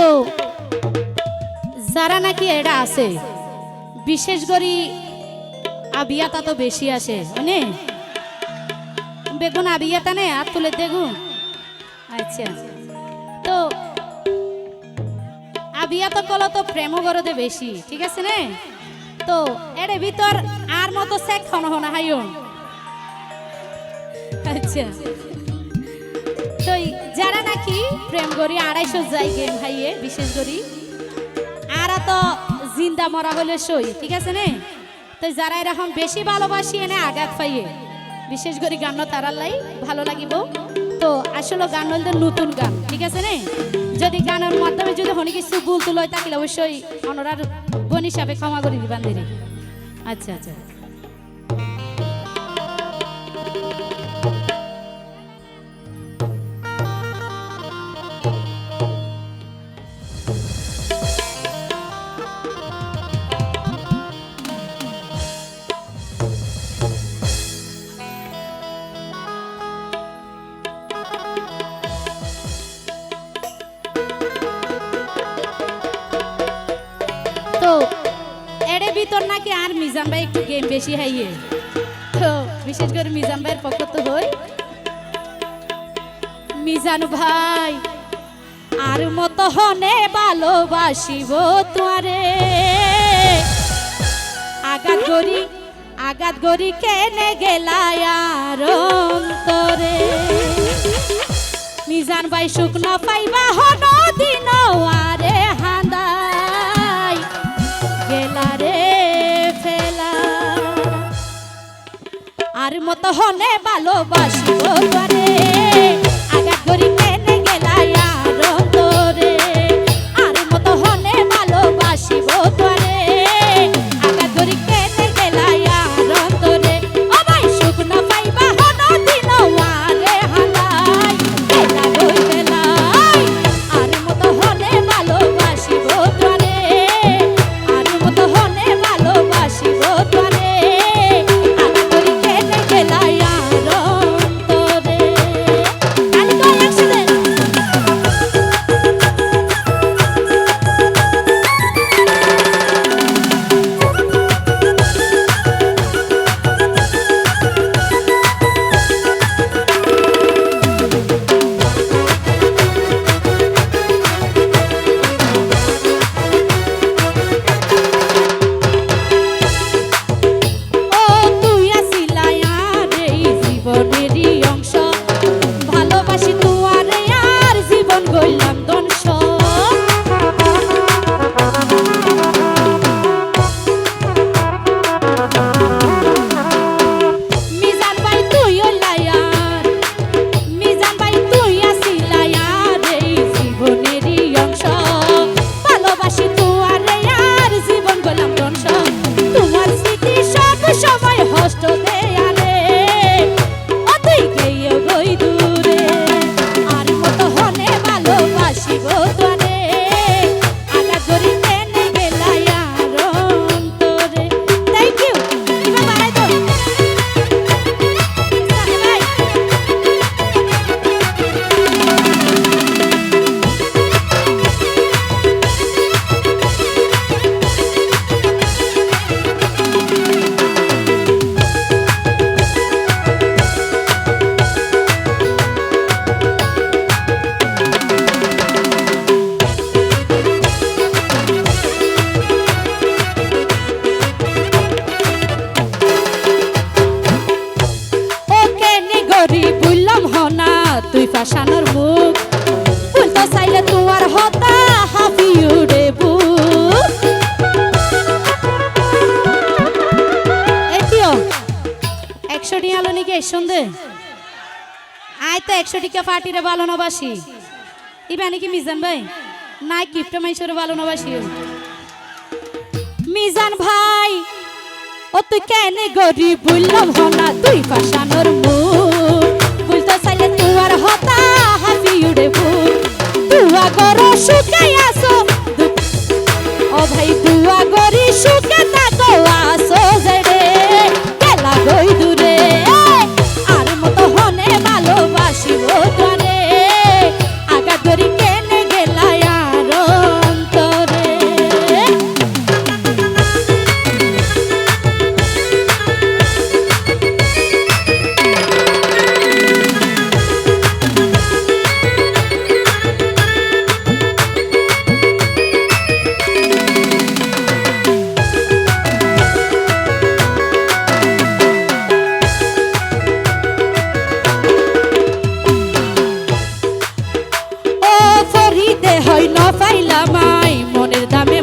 তো যারা নাকি এটা আছে, বিশেষ করে আবিয়াতা তো বেশি আসে মানে বেগুন আবিয়াতা নে, আর তুলে দেখুন। আচ্ছা। তো আবিয়াতা কল তো প্রেম গরদে বেশি, ঠিক আছে নে? তো এর ভিতর আর মতো সেক খন হনা হাইও আচ্ছা। তো যারা নাকি প্রেম করি, আড়াইশো যাই গেম হাইয়ে বিশেষ করি, আর তো জিন্দা মরা হলে সই, ঠিক আছে নে? তো যারা এরকম বেশি ভালোবাসি, এনে আঘাত পাইয়ে বিশেষ করে গান তারার লাই ভালো লাগিব। তো আসলে গান হলতে নতুন গান, ঠিক আছে নে? যদি গানের মাধ্যমে যদি হনি কিছু ভুল তুল তাহলে অবশ্যই অনরার বোন হিসাবে ক্ষমা করে দিবান আচ্ছা আচ্ছা। এর ভিতর নাকি আর মিজান ভাই একটু গেম বেশি হাইয়ে। তো বিশেষ করে মিজান ভাইয়ের পক্ষ তো হই। মিজান ভাই, আর মতো হনে ভালোবাসিব তোয়ারে আঘাত গরি আঘাত গরি কেনে গেলায় আর অন্তরে। মিজান ভাই শুকনো পাইবা হন আর মত হনে ভালোবাসি আঘাত করি হস্ত চাইলে তোমার হতা হাফি উড়ে বুক এটিও একশো টি আলো নাকি সন্ধে আয় তো একশো টিকা পার্টিরে ভালো নবাসি ইবা নাকি মিজান ভাই? নাই কিপটা মাইসরে ভালো নবাসি মিজান ভাই ও তুই কেন গরিব বললাম হনা? তুই ফাশানোর মুখ। শুকাই দামে